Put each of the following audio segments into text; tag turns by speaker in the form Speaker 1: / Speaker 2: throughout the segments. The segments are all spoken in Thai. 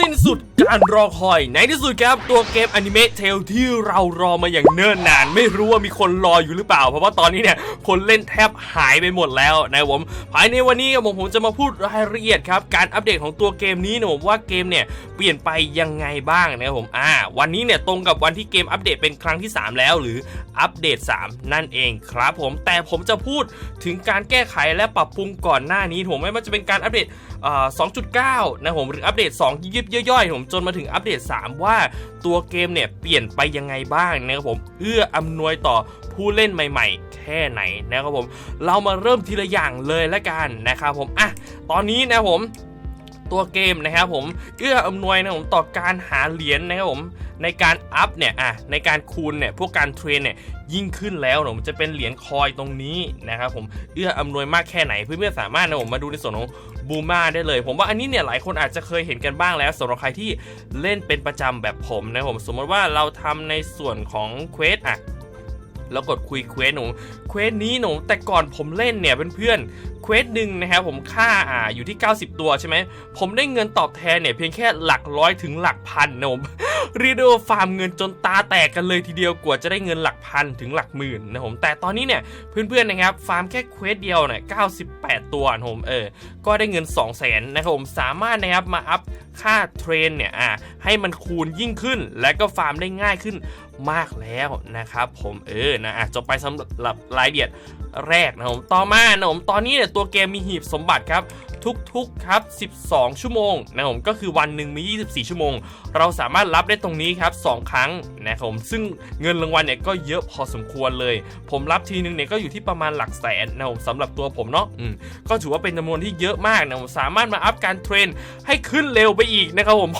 Speaker 1: สิ้นสุดการรอคอยในที่สุดครับตัวเกมอนิเมะเทลที่เรารอมาอย่างเนิ่นนาน ไม่รู้ว่ามีคนรออยู่หรือเปล่า เพราะว่าตอนนี้เนี่ยคนเล่นแทบหายไปหมดแล้วนะผมภายในวันนี้ผมผมจะมาพูดรายละเอียดครับการอัปเดตของตัวเกมนี้นะผมว่าเกมเนี่ยเปลี่ยนไปยังไงบ้างนะครับผมอ่าวันนี้เนี่ยตรงกับวันที่เกมอัปเดตเป็นครั้งที่ 3 แล้ว หรืออัปเดต 3 นั่นเองครับผมแต่ผมจะพูดถึงการแก้ไขและปรับปรุงก่อนหน้านี้ผมไม่ว่าจะเป็นการอัปเดต 2.9 นะผมหรืออัปเดต 2 ยิบย่อยๆผมจนมาถึงอัปเดต 3 ว่าตัวเกมเนี่ยเปลี่ยนไปยังไงบ้างนะครับผมเอื้ออำนวยต่อผู้เล่นใหม่ ๆ แค่ไหนนะครับผม เรามาเริ่มทีละอย่างเลยละกันนะครับผมอะตอนนี้นะผม ตัวเกมนะครับผมเอื้ออำนวยนะผมต่อการหาเหรียญนะครับผมในการอัพเนี่ยอะในการคูณเนี่ยพวกการเทรนเนี่ยยิ่งขึ้นแล้วนะผมจะเป็นเหรียญคอยตรงนี้นะครับผมเอื้ออำนวยมากแค่ไหนเพื่อนๆสามารถนะผมมาดูในส่วนของบูมาได้เลย ผมว่าอันนี้เนี่ยหลายคนอาจจะเคยเห็นกันบ้างแล้วสำหรับใครที่เล่นเป็นประจำแบบผมนะผมสมมติว่าเราทำในส่วนของเควสอะแล้วกดคุยเควสหนูเควสนี้หนูแต่ก่อนผมเล่นเนี่ยเพื่อนๆเควสหนึ่งนะครับผมค่าอ่าอยู่ที่ 90 ตัวใช่ไหม ผมได้เงินตอบแทนเนี่ยเพียงแค่หลักร้อยถึงหลักพันนะผมเรียกได้ว่าฟาร์มเงินจนตาแตกกันเลยทีเดียวกว่าจะได้เงินหลักพันถึงหลักหมื่นนะผมแต่ตอนนี้เนี่ยเพื่อนๆนะครับฟาร์มแค่เควสเดียวเนี่ย98 ตัวนะผมเออก็ได้เงิน 2 0 0แสนนะครับผมสามารถนะครับมาอัพค่าเทรนเนี่ยอ่าให้มันคูณยิ่งขึ้น และก็ฟาร์มได้ง่ายขึ้นมากแล้วนะครับผมเออนะจบไปสำหรับรายละเอียดแรกนะผมต่อมานะผมตอนนี้เนี่ยตัวเกมมีหีบสมบัติครับ ทุกๆครับ 12 ชั่วโมงนะผมก็คือวันหนึ่งมี 24 ชั่วโมง เราสามารถรับได้ตรงนี้ครับ 2 ครั้งนะครับผมซึ่งเงินรางวัลเนี่ยก็เยอะพอสมควรเลย ผมรับทีนึงเนี่ยก็อยู่ที่ประมาณหลักแสนนะผมสำหรับตัวผมเนาะอืมก็ถือว่าเป็นจำนวนที่เยอะมากนะผมสามารถมาอัพการเทรนให้ขึ้นเร็วไปอีกนะครับผม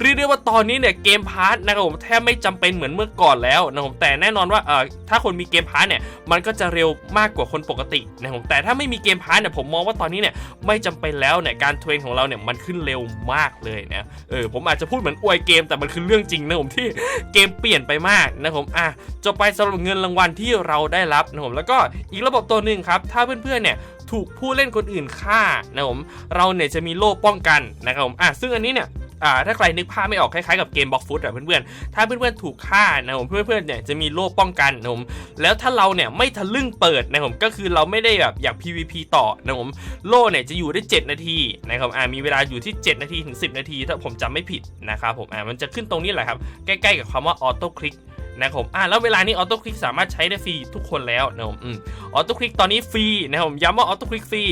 Speaker 1: เรียกได้ว่าตอนนี้เนี่ยเกมพาร์ทนะครับผมแทบไม่จำเป็นเหมือนเมื่อก่อนแล้วนะผมแต่แน่นอนว่าเอ่อถ้าคนมีเกมพาร์ทเนี่ยมันก็จะเร็วมากกว่าคนปกตินะครับผมแต่ถ้าไม่มีเกมพาร์ทเนี่ยผมมองว่าตอนนี้เนี่ยไม่จำเป็นแล้วเนี่ยการเทรนของเราเนี่ยมันขึ้นเร็วมากเลยนะเออผมอาจจะพูดเหมือนอวยเกมแต่มันคือเรื่องจริงนะผมที่เกมเปลี่ยนไปมากนะผมอะจบไปสำหรับเงินรางวัลที่เราได้รับนะผมแล้วก็อีกระบบตัวหนึ่งครับ ถ้าเพื่อนๆเนี่ยถูกผู้เล่นคนอื่นฆ่านะผมเราเนี่ยจะมีโล่ป้องกันนะครับผมอะซึ่งอันนี้เนี่ย อ่าถ้าใครนึกภาพไม่ออกคล้ายๆกับเกมบล็อกฟุตอะเพื่อนๆถ้าเพื่อนๆถูกฆ่านะผมเพื่อนๆเนี่ยจะมีโล่ป้องกันนะผมแล้วถ้าเราเนี่ยไม่ทะลึ่งเปิดนะผมก็คือเราไม่ได้แบบอยาก PVP ต่อนะผมโล่เนี่ยจะอยู่ได้ 7 นาทีนะครับอ่ามีเวลาอยู่ที่ 7 นาทีถึง 10 นาที ถ้าผมจำไม่ผิดนะครับผมอ่ามันจะขึ้นตรงนี้แหละครับใกล้ๆกับคำว่าออโต้คลิก นะครับผมอ่าแล้วเวลานี้ออโต้คลิกสามารถใช้ได้ฟรีทุกคนแล้วนะผมอืมออโต้คลิกตอนนี้ฟรีนะครับผมย้ำว่าออโต้คลิกฟรี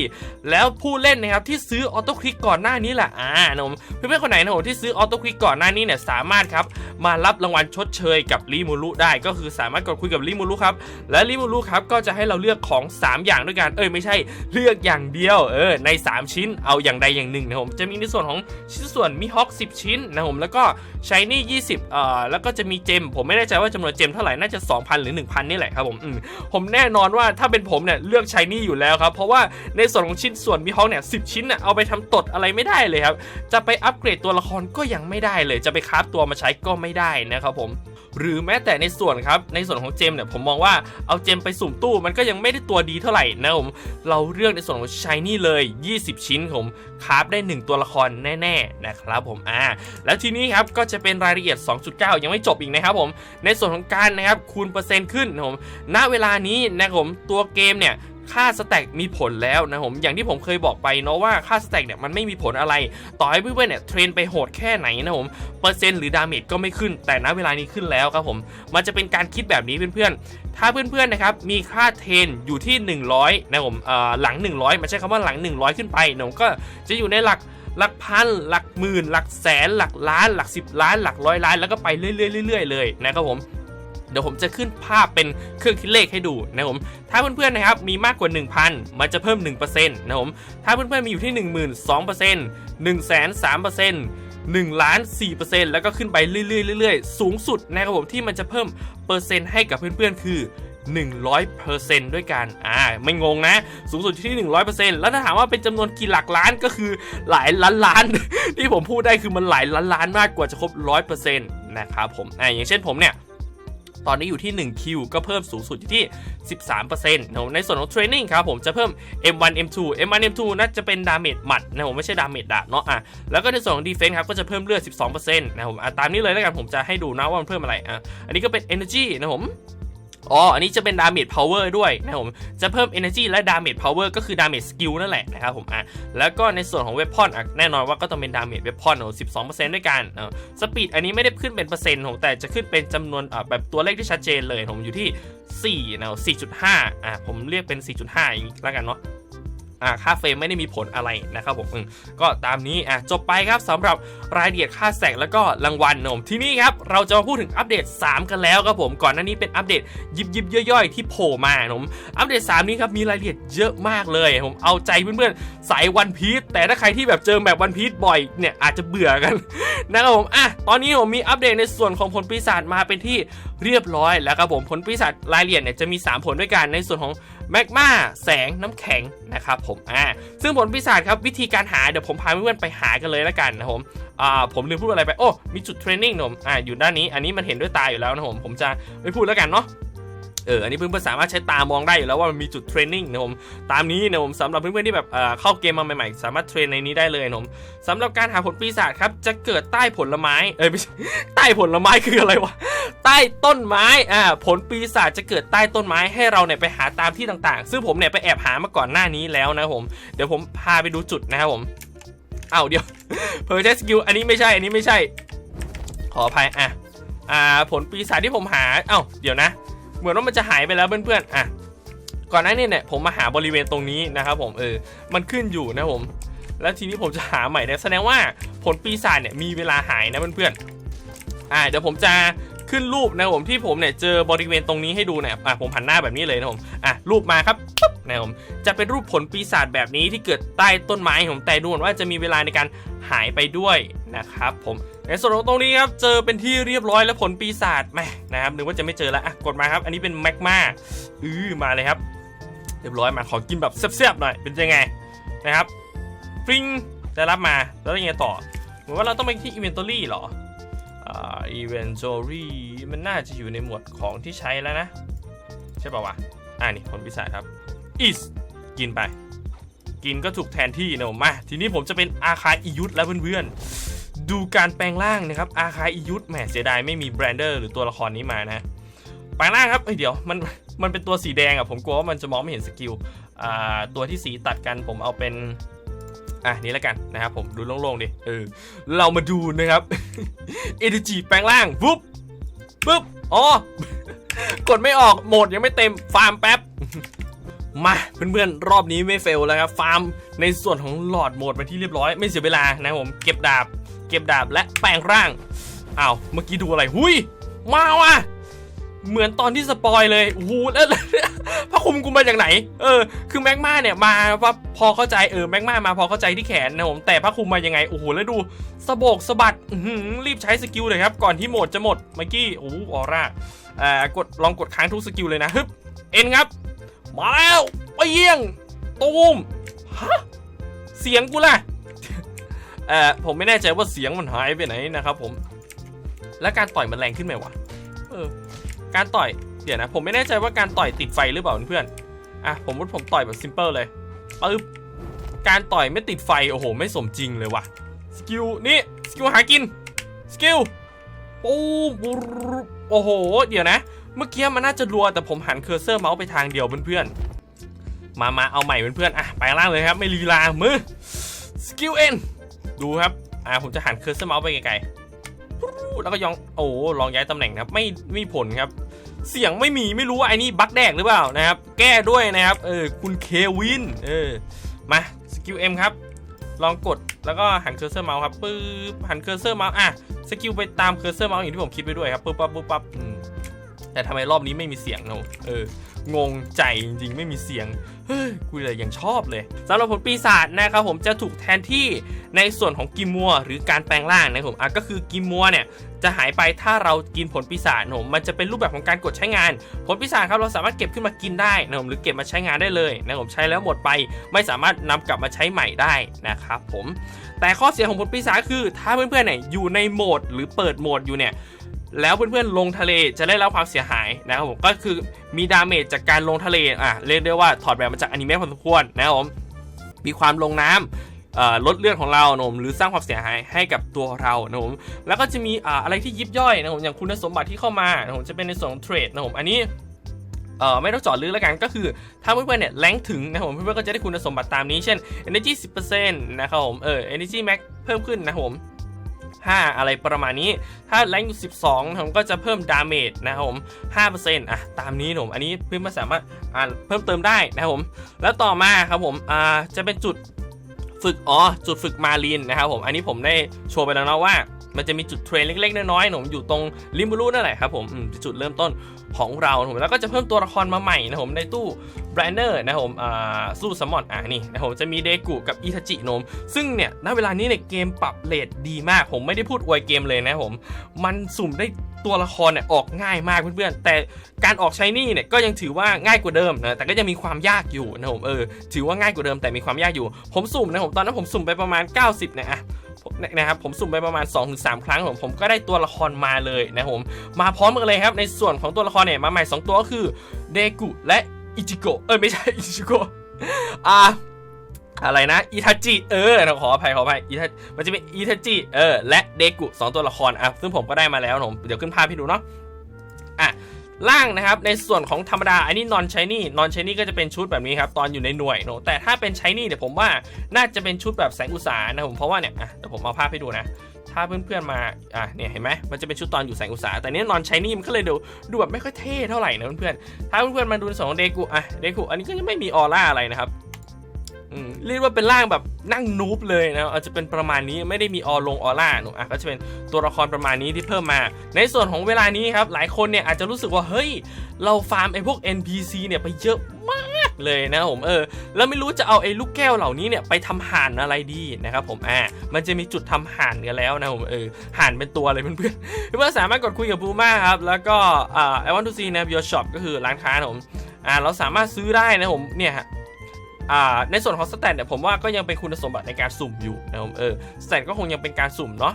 Speaker 1: แล้วผู้เล่นนะครับที่ซื้อออโต้คลิกก่อนหน้านี้แหละอ่านะผมเพื่อนๆคนไหนนะผมที่ซื้อออโต้คลิกก่อนหน้านี้เนี่ยสามารถครับ มารับรางวัลชดเชยกับริมูรุได้ก็คือสามารถกดคุยกับริมูรุครับและริมูรุครับก็จะให้เราเลือกของ 3 อย่างด้วยกันเอ้ยไม่ใช่เลือกอย่างเดียวเออใน 3 ชิ้นเอาอย่างใดอย่างหนึ่งนะผมจะมีในส่วนของชิ้นส่วนมีฮอค10 ชิ้นนะผมแล้วก็ชายนี่20เอ่อแล้วก็จะมีเจม ผมไม่แน่ใจว่าจำนวนเจมเท่าไหร่น่าจะ 2,000 หรือ 1,000 นี่แหละครับผมอืมผมแน่นอนว่าถ้าเป็นผมเนี่ยเลือกชายนี่อยู่แล้วครับเพราะว่าในส่วนของชิ้นส่วนมีฮอกเนี่ยสิชิ้นน่ะเอาไปทำตดอะไรไม่ได้เลยครับจะไปอัปเกรดตัวละครก็ยังไม่ได้เลย จะไปคราฟตัวมาใช้ก็ไม่ได้นะครับผมหรือแม้แต่ในส่วนครับในส่วนของเจมเนี่ยผมมองว่าเอาเจมไปสุ่มตู้มันก็ยังไม่ได้ตัวดีเท่าไหร่นะผมเราเลือกในส่วนของชายนี่เลย 20 ชิ้นผมคราฟได้ 1 ตัวละครแน่ๆนะครับผมอ่าแล้วทีนี้ครับก็จะเป็นรายละเอียด 2.9 ยังไม่จบอีกนะครับผมในส่วนของการนะครับคูณเปอร์เซ็นต์ขึ้นนะผมณเวลานี้นะครับผมตัวเกมเนี่ย ค่าสแต็กมีผลแล้วนะผมอย่างที่ผมเคยบอกไปเนาะว่าค่าสแต็กเนี่ยมันไม่มีผลอะไร ต่อให้เพื่อนๆเนี่ยเทรนไปโหดแค่ไหนนะผมเปอร์เซ็นต์หรือดาเมจก็ไม่ขึ้นแต่ณเวลานี้ขึ้นแล้วครับผมมันจะเป็นการคิดแบบนี้เพื่อนๆ ถ้าเพื่อนๆนะครับมีค่าเทรนอยู่ที่ 100นะผมหลัง 100มันใช้คำว่าหลัง 100 ขึ้นไปนะผมก็จะอยู่ในหลักหลักพันหลักหมื่น หลักแสน หลักล้าน หลัก10ล้าน หลักร้อยล้าน แล้วก็ไปเรื่อยๆเลยนะครับผม เดี๋ยวผมจะขึ้นภาพเป็นเครื่องคิดเลขให้ดูนะครับผม ถ้าเพื่อนๆนะครับมีมากกว่า 1,000 มันจะเพิ่ม 1%นะครับผม ถ้าเพื่อนๆมีอยู่ที่10,000 2% 1 3 3% 1ล้าน4%แล้วก็ขึ้นไปเรื่อยๆเรื่อยๆ สูงสุดนะครับผมที่มันจะเพิ่มเปอร์เซ็นต์ให้กับเพื่อนๆ คือ 100%ด้วยกัน อ่า ไม่งงนะ สูงสุดที่ 100%แล้วถ้าถามว่าเป็นจำนวนกี่หลักล้านก็คือหลายล้านล้าน ที่ผมพูดได้คือมันหลายล้านล้านมากกว่าจะครบ 100%นะครับผม อ่าอย่างเช่นผมเนี่ย ตอนนี้อยู่ที่ 1 คิว ก็เพิ่มสูงสุดอยู่ที่ 13%นะครับในส่วนของเทรนนิ่งครับผมจะเพิ่ม M1 M2 M1 M2 น่าจะเป็นดาเมจหมัดนะผมไม่ใช่ดาเมจดาเนาะอะแล้วก็ในส่วนของดีเฟนส์ครับก็จะเพิ่มเลือด 12%นะครับผมอะตามนี้เลยแล้วกันผมจะให้ดูนะว่ามันเพิ่มอะไรอะอันนี้ก็เป็น Energy นะผม อ๋อ อันนี้จะเป็นดาเมจพาวเวอร์ด้วยนะครับผม จะเพิ่ม energy และดาเมจพาวเวอร์ก็คือดาเมจสกิลนั่นแหละนะครับผมอะแล้วก็ในส่วนของเวพอนอะแน่นอนว่าก็ต้องเป็นดาเมจ weapon ของ12%ด้วยกันอะสปีดอันนี้ไม่ได้ขึ้นเป็นเปอร์เซ็นต์ของแต่จะขึ้นเป็นจำนวนอะแบบตัวเลขที่ชัดเจนเลยผมอยู่ที่4นะ4.5อะผมเรียกเป็น 4.5อย่างนี้แล้วกันเนาะ อ่าค่าเฟรมไม่ได้มีผลอะไรนะครับผมก็ตามนี้อะจบไปครับสำหรับรายละเอียดค่าแสงแล้วก็รางวัลนมที่นี้ครับเราจะมาพูดถึงอัปเดต 3 กันแล้วครับผมก่อนหน้านี้เป็นอัปเดตยิบยิบย่อยๆ ที่โผล่มานมอัปเดต 3 นี้ครับมีรายละเอียดเยอะมากเลยผมเอาใจเพื่อนๆสายวันพีชแต่ถ้าใครที่แบบเจอแบบวันพีชบ่อยเนี่ยอาจจะเบื่อกันนะครับผมอะตอนนี้ผมมีอัปเดตในส่วนของผลปีศาจมาเป็นที่เรียบร้อยแล้วครับผมผลปีศาจรายละเอียดเนี่ยจะมี 3 ผลด้วยกันในส่วนของ แมกมาแสงน้ำแข็งนะครับผมอ่าซึ่งผลพิศาจครับวิธีการหาเดี๋ยวผมพาเพื่อนไปหากันเลยแล้วกันนะผมอ่าผมลืมพูดอะไรไปโอ้มีจุดเทรนนิ่งนะผมอ่าอยู่ด้านนี้อันนี้มันเห็นด้วยตาอยู่แล้วนะผมผมจะไม่พูดแล้วกันเนาะ เออ อันนี้เพื่อนๆสามารถใช้ตามองได้อยู่แล้วว่ามันมีจุดเทรนนิ่งนะผม ตามนี้นะผมสำหรับเพื่อนๆที่แบบเเข้าเกมมาใหม่ๆ สามารถเทรนในนี้ได้เลยนะผมสำหรับการหาผลปีศาจครับจะเกิดใต้ผลไม้ เอ้ยไม่ใช่ใต้ผลไม้คืออะไรวะ ใต้ต้นไม้ อ่า ผลปีศาจจะเกิดใต้ต้นไม้ให้เราเนี่ยไปหาตามที่ต่างๆ ซึ่งผมเนี่ยไปแอบหามาก่อนหน้านี้แล้วนะผม เดี๋ยวผมพาไปดูจุดนะครับผมอ้าวเดี๋ยวเพอร์เจสกิลอันนี้ไม่ใช่ อันนี้ไม่ใช่ ขออภัย อะ อ่า ผลปีศาจที่ผมหา เอ้า เดี๋ยวนะ เหมือนว่ามันจะหายไปแล้วเพื่อนๆอะก่อนหน้านี้เนี่ยผมมาหาบริเวณตรงนี้นะครับผมเออมันขึ้นอยู่นะผม แล้วทีนี้ผมจะหาใหม่นี่แสดงว่าผลปีศาจเนี่ยมีเวลาหายนะเพื่อนๆอ่าเดี๋ยวผมจะขึ้นรูปนะผมที่ผมเนี่ยเจอบริเวณตรงนี้ให้ดูเนี่ยอะผมหันหน้าแบบนี้เลยนะผมอะรูปมาครับปุ๊บนะผมจะเป็นรูปผลปีศาจแบบนี้ที่เกิดใต้ต้นไม้ผมแต่ดูเหมือนว่าจะมีเวลาในการหายไปด้วยนะครับผมในส่วนของตรงนี้ครับเจอเป็นที่เรียบร้อยแล้วผลปีศาจแม่นะครับนึกว่าจะไม่เจอแล้วอะกดมาครับอันนี้เป็นแมกมาอือมาเลยครับ เรียบร้อยมาขอกินแบบแซ่บๆหน่อยเป็นยังไงนะครับฟริงได้รับมาแล้วยังไงต่อเหมือนว่าเราต้องไปที่ inventory เหรออ่า inventory มันน่าจะอยู่ในหมวดของที่ใช้แล้วนะ ใช่ป่าวะอ่านี่ผลปีศาจครับ is กินไป กินก็ถูกแทนที่นะมมา ทีนี้ผมจะเป็นอาคาอิยุทธแล้วเพื่อนๆ ดูการแปลงร่างนะครับ อาคาอิยุทธแหมเสียดายไม่มีแบรนเดอร์หรือตัวละครนี้มานะแปลงร่างครับเอ้ยเดี๋ยวมันมันเป็นตัวสีแดงอะผมกลัวว่ามันจะมองไม่เห็นสกิลอ่าตัวที่สีตัดกันผมเอาเป็นอะนี่แล้วกันนะครับผมดูโล่งๆดิเออเรามาดูนะครับเอ g จีแปลงร่างปุ๊บปุ๊บอ๋อกดไม่ออกโหมดยังไม่เต็มฟาร์มแป๊บมาเพื่อนๆ รอบนี้ไม่เฟลแล้วครับ ฟาร์มในส่วนของหลอดโหมดไปที่เรียบร้อยไม่เสียเวลานะผมเก็บดาบ เก็บดาบและแปลงร่างอ้าวเมื่อกี้ดูอะไรหุยมาว่ะเหมือนตอนที่สปอยเลยโอ้โหแล้วพระคุมกูมาจากไหน เออ คือแม็กมาเนี่ยมาว่าพอเข้าใจเออแม็กมามาพอเข้าใจที่แขนนะผมแต่พระคุมมายังไงโอ้โหแล้วดูสะโบกสะบัดรีบใช้สกิลเลยครับ ก่อนที่โหมดจะหมดเมื่อกี้โอ้โหออร่าอ่ากดลองกดค้างทุกสกิลเลยนะฮึบเอ็นครับ มาแล้วไปเยี่ยงตูมฮะเสียงกูล่ะ เอ่อผมไม่แน่ใจว่าเสียงมันหายไปไหนนะครับผม แล้วการต่อยมันแรงขึ้นไหมวะเออการต่อยเดี๋ยวนะ ผมไม่แน่ใจว่าการต่อยติดไฟหรือเปล่าเพื่อนอะผมว่าผมต่อยแบบซิมเปิลเลยปึ๊บการต่อยไม่ติดไฟโอ้โห ไม่สมจริงเลยว่ะสกิลนี่สกิลหากินสกิลปูโอ้โห เดี๋ยวนะ เมื่อกี้มันน่าจะรัวแต่ผมหันเคอร์เซอร์เมาส์ไปทางเดียวเพื่อนๆมามาเอาใหม่เพื่อนๆอะไปล่างเลยครับ ไม่ลีลามือสกิลเอ็น ดูครับอะผมจะหันเคอร์เซอร์เมาส์ไปไกลๆแล้วก็ยองโอ้ลองย้ายตำแหน่งนะครับไม่ไม่มีผลครับ เสียงไม่มีไม่รู้ว่าไอ้นี่บั๊กแดกหรือเปล่านะครับ แก้ด้วยนะครับเออคุณเควินเออมาสกิลเอ็มครับ ลองกดแล้วก็หันเคอร์เซอร์เมาส์ครับปึ๊บหันเคอร์เซอร์เมาส์อะสกิลไปตามเคอร์เซอร์เมาส์อย่างที่ผมคิดไปด้วยครับปึ๊บปั๊บปึ๊บปั๊บแต่ทำไมรอบนี้ไม่มีเสียงเนอะเอองงใจจริงๆไม่มีเสียง กูเลยยังชอบเลยสำหรับผลปีศาจนะครับผมจะถูกแทนที่ในส่วนของกิมมัว หรือการแปลงร่างนะครับผมอะก็คือกิมมัวเนี่ยจะหายไปถ้าเรากินผลปีศาจผมมันจะเป็นรูปแบบของการกดใช้งาน ผลปีศาจครับเราสามารถเก็บขึ้นมากินได้นะผมหรือเก็บมาใช้งานได้เลยนะผมใช้แล้วหมดไป ไม่สามารถนำกลับมาใช้ใหม่ได้นะครับผมแต่ข้อเสียของผลปีศาจคือ ถ้าเพื่อนๆเนี่ยอยู่ในโหมด หรือเปิดโหมดอยู่เนี่ย แล้วเพื่อนๆลงทะเลจะได้รับความเสียหายนะครับผมก็คือมีดาเมจจากการลงทะเลอะเรียกได้ว่าถอดแบบมาจากอนิเมะพอสมควรนะครับผมมีความลงน้ำเอ่อลดเลือดของเราหนะผมหรือสร้างความเสียหายให้กับตัวเรานะผมแล้วก็จะมีอะไรที่ยิบย่อยนะผมอย่างคุณสมบัติที่เข้ามานะผมจะเป็นในส่วนของเทรดนะผมอันนี้เออไม่ต้องจอดลึกแล้วกันก็คือ ถ้าเพื่อนๆเนี่ยแรงถึงนะครับผมเพื่อนๆก็จะได้คุณสมบัติตามนี้เช่น energy 10%นะครับผมเออ energy max เพิ่มขึ้นนะครับผม 5 อะไรประมาณนี้ ถ้าแรงอยู่ 12 ผมก็จะเพิ่มดาเมจนะครับผม5%อะตามนี้ผมอันนี้เพื่อนมาสามารถอ่านเพิ่มเติมได้นะครับผม แล้วต่อมาครับผมอ่าจะเป็นจุดฝึกอ๋อจุดฝึกมาลีนนะครับผมอันนี้ผมได้โชว์ไปแล้วนะว่า มันจะมีจุดเทรนเล็กๆน้อยๆนะผมอยู่ตรงริมบูรูนั่นแหละครับผมอืมจุดเริ่มต้นของเรานะผมแล้วก็จะเพิ่มตัวละครมาใหม่นะผมในตู้แบรนเนอร์นะผมอ่าสู้สมอนอ่านี่นะผมจะมีเดกุกับอิทาจิโนม ซึ่งเนี่ยณเวลานี้เนี่ยเกมปรับเลทดีมาก ผมไม่ได้พูดอวยเกมเลยนะผม มันสุ่มได้ตัวละครเนี่ยออกง่ายมากเพื่อนๆ แต่การออกใช้นี่เนี่ยก็ยังถือว่าง่ายกว่าเดิมนะ แต่ก็ยังมีความยากอยู่นะผมเออ ถือว่าง่ายกว่าเดิมแต่มีความยากอยู่ ผมสุ่มนะผมตอนนั้นผมสุ่มไปประมาณ 90เนี่ยอะ นะครับผมสุ่มไปประมาณ 2-3 ครั้งผมผมก็ได้ตัวละครมาเลยนะผมมาพร้อมกันเลยครับในส่วนของตัวละครเนี่ยมาใหม่ 2 ตัวก็คือเดกุและอิจิโกเออไม่ใช่อิจิโกอ่าอะไรนะอิทาจิเออเราขออภัยขออภัยอิทามันจะเป็นอิทาจิเออและเดกุสองตัวละครอะซึ่งผมก็ได้มาแล้วผมเดี๋ยวขึ้นภาพให้ดูเนาะอะ ล่างนะครับในส่วนของธรรมดาอันนี้นอนใช้นี่นอนใช้นี่ก็จะเป็นชุดแบบนี้ครับตอนอยู่ในหน่วยเนาะแต่ถ้าเป็นใช้นี่เดี๋ยวผมว่าน่าจะเป็นชุดแบบแสงอุตสาหนะผมเพราะว่าเนี่ยอะเดี๋ยวผมเอาภาพให้ดูนะถ้าเพื่อนๆมา อะ เนี่ย เห็นไหม มันจะเป็นชุดตอนอยู่แสงอุตสาหแต่เนี้นอนใช้นี่มันก็เลยดู ดูแบบไม่ค่อยเท่เท่าไหร่นะเพื่อนๆ ถ้าเพื่อนๆมาดูในส่วนของเดกุ อะ เดกุ อันนี้ก็จะไม่มีออร่าอะไรนะครับ เรียกว่าเป็นร่างแบบนั่งนูบเลยนะอาจจะเป็นประมาณนี้ไม่ได้มีออลงออร่าหนูอะก็จะเป็นตัวละครประมาณนี้ที่เพิ่มมา ในส่วนของเวลานี้ครับหลายคนเนี่ยอาจจะรู้สึกว่าเฮ้ย เราฟาร์มไอ้พวก NPC เนี่ยไปเยอะมากเลยนะผมเออแล้วไม่รู้จะเอาไอ้ลูกแก้วเหล่านี้เนี่ยไปทำห่านอะไรดีนะครับผมอ่ามันจะมีจุดทำห่านกันแล้วนะผมเออห่านเป็นตัวเลยเพื่อนๆเพื่อนสามารถกดคุยกับบูมาครับแล้วก็อ่า I want to see นะ your shop ก็คือร้านค้านะผมอ่าเราสามารถซื้อได้นะผมเนี่ย ในส่วนของสแตนเนี่ยผมว่าก็ยังเป็นคุณสมบัติในการสุ่มอยู่นะครับเออสแตนก็คงยังเป็นการสุ่มเนาะ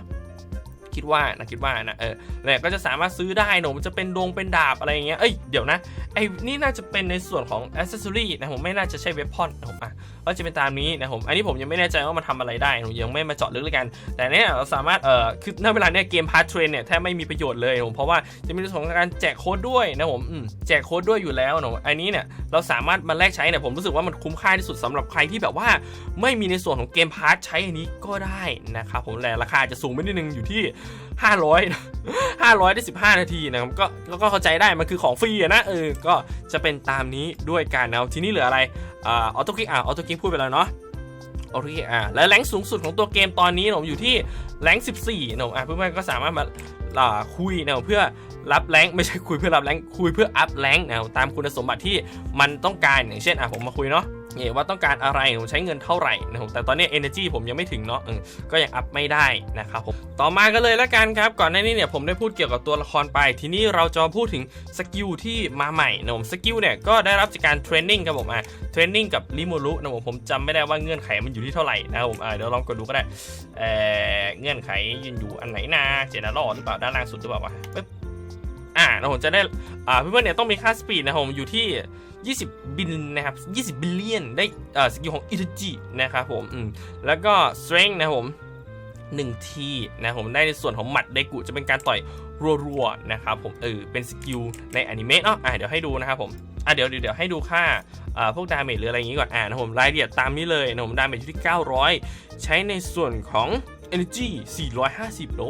Speaker 1: คิดว่านะคิดว่านะเออเนี่ยก็จะสามารถซื้อได้หนมจะเป็นดวงเป็นดาบอะไรอย่างเงี้ยเอ้ยเดี๋ยวนะไอ้นี่น่าจะเป็นในส่วนของอ c เซสซอรีนะผมไม่น่าจะใช่เว็บพอนนะผมอะก็จะเป็นตามนี้นะผมอันนี้ผมยังไม่แน่ใจว่ามันทำอะไรได้ผมยังไม่มาเจาะลึกเลยกัน แต่เนี่ยเราสามารถเอ่อคือณเวลาเนี่ยเกมพาร์ทเทรนเนี่ยแทบไม่มีประโยชน์เลยผมเพราะว่าจะมีในส่วนของการแจกโค้ดด้วยนะผมอืมแจกโค้ดด้วยอยู่แล้วนะอันนี้เนี่ยเราสามารถมาแลกใช้เนี่ยผมรู้สึกว่ามันคุ้มค่าที่สุดสำหรับใครที่แบบว่าไม่มีในส่วนของเกมพาร์ทใช้อันนี้ก็ได้นะครับผมแต่ราคาจะสูงไปนิดนึงอยู่ที่500 500ได้15นาทีนะครับก็ก็ก็เข้าใจได้มันคือของฟรีอะนะเออก็จะเป็นตามนี้ด้วยกันนะทีนี้เหลืออะไรอ่าออโต้คลิกอะออโต้คิกพูดไปแล้วเนาะออโต้คลิกอะและแรงสูงสุดของตัวเกมตอนนี้ผมอยู่ที่แรงค์14นะผมอะเพื่อนๆก็สามารถมาคุยนะเพื่อรับแรงไม่ใช่คุยเพื่อรับแรงค์คุยเพื่ออัพแรงนะตามคุณสมบัติที่มันต้องการอย่างเช่นอะผมมาคุยเนาะ ว่าต้องการอะไรผมใช้เงินเท่าไหร่นะครับแต่ตอนนี้ energy ผมยังไม่ถึงเนาะก็ยังอัพไม่ได้นะครับผมต่อมากันเลยละกันครับ ก่อนหน้านี้เนี่ยผมได้พูดเกี่ยวกับตัวละครไป ทีนี้เราจะพูดถึงสกิลที่มาใหม่นะผมสกิลเนี่ยก็ได้รับจากการเทรนนิ่งครับผมอะเทรนนิ่งกับลิมูรุนะผมผมจำไม่ได้ว่าเงื่อนไขมันอยู่ที่เท่าไหร่นะครับผมอะเดี๋ยวลองกดดูก็ได้เอ่อเงื่อนไขยืนอยู่อันไหนนะเจนารอหรือเปล่าด้านล่างสุดหรือเปล่าวะปึ๊บ อ่านะผมจะได้อ่าเพื่อนๆเนี่ยต้องมีค่าสปีดนะผมอยู่ที่ 20 บิลนะครับ20 บิลเลียนได้อ่อสกิลของอิทจินะครับผมอืมแล้วก็ strength นะครับผม1ทีนะครับผมได้ในส่วนของหมัดไดกุจะเป็นการต่อยรัวๆนะครับผมเออเป็นสกิลในอนิเมะเนาะอะเดี๋ยวให้ดูนะครับผมอะเดี๋ยวเดี๋ยวให้ดูค่าอ่าพวกดาเมจหรืออะไรอย่างงี้ก่อนอ่านะผมรายละเอียดตามนี้เลยนะผมดาเมจอยู่ที่ 900 ใช้ในส่วนของ Energy 450 โล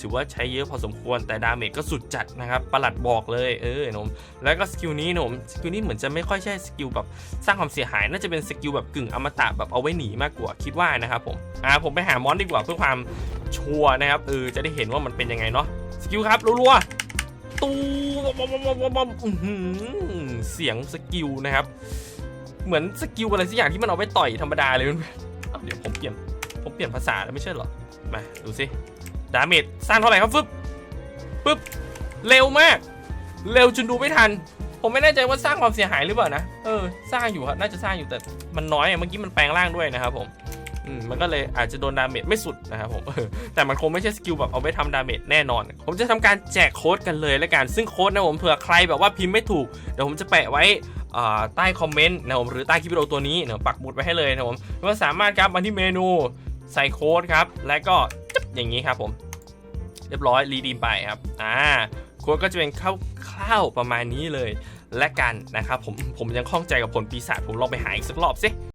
Speaker 1: ถือว่าใช้เยอะพอสมควรแต่ดาเมจก็สุดจัดนะครับ ประหลัดบอกเลยเออหนม แล้วก็สกิลนี้หนม สกิลนี้เหมือนจะไม่ค่อยใช่สกิลแบบสร้างความเสียหาย น่าจะเป็นสกิลแบบกึ่งอมตะแบบเอาไว้หนีมากกว่าคิดว่านะครับผม อ่าผมไปหามอนดีกว่าเพื่อความชัวร์นะครับเออจะได้เห็นว่ามันเป็นยังไงเนาะ สกิลครับรัวๆ ตูบอมบอมบอมบอมอืมเสียงสกิลนะครับ เหมือนสกิลอะไรสักอย่างที่มันเอาไว้ต่อยธรรมดาเลยเพื่อน เปลี่ยนภาษาแล้วไม่ใช่เหรอ มาดูสิดาเมจสร้างเท่าไหร่ครับฟึบปึ๊บ เร็วมาก เร็วจนดูไม่ทัน ผมไม่แน่ใจว่าสร้างความเสียหายหรือเปล่านะ เออ สร้างอยู่ครับ น่าจะสร้างอยู่แต่มันน้อยอะเมื่อกี้มันแปลงร่างด้วยนะครับผมอืมมันก็เลยอาจจะโดนดาเมจไม่สุดนะครับผมแต่มันคงไม่ใช่สกิลแบบเอาไว้ทำดาเมจแน่นอน ผมจะทำการแจกโค้ดกันเลยแล้วกันซึ่งโค้ดนะผมเผื่อใครแบบว่าพิมพ์ไม่ถูก เดี๋ยวผมจะแปะไว้ใต้คอมเมนต์นะผมหรือใต้คลิปวิดีโอตัวนี้เดี๋ยปักหมุดไว้ให้เลยนะผมว่าสามารถครับมาที่เมนู ใส่โค้ดครับ และก็จึ๊บอย่างนี้ครับผม เรียบร้อยรีดีมไปครับ อ่าโค้ดก็จะเป็นคร่าวๆประมาณนี้เลยและกันนะครับผมผมยังข้องใจกับผลปีศาจผมลองไปหาอีกสักรอบสิ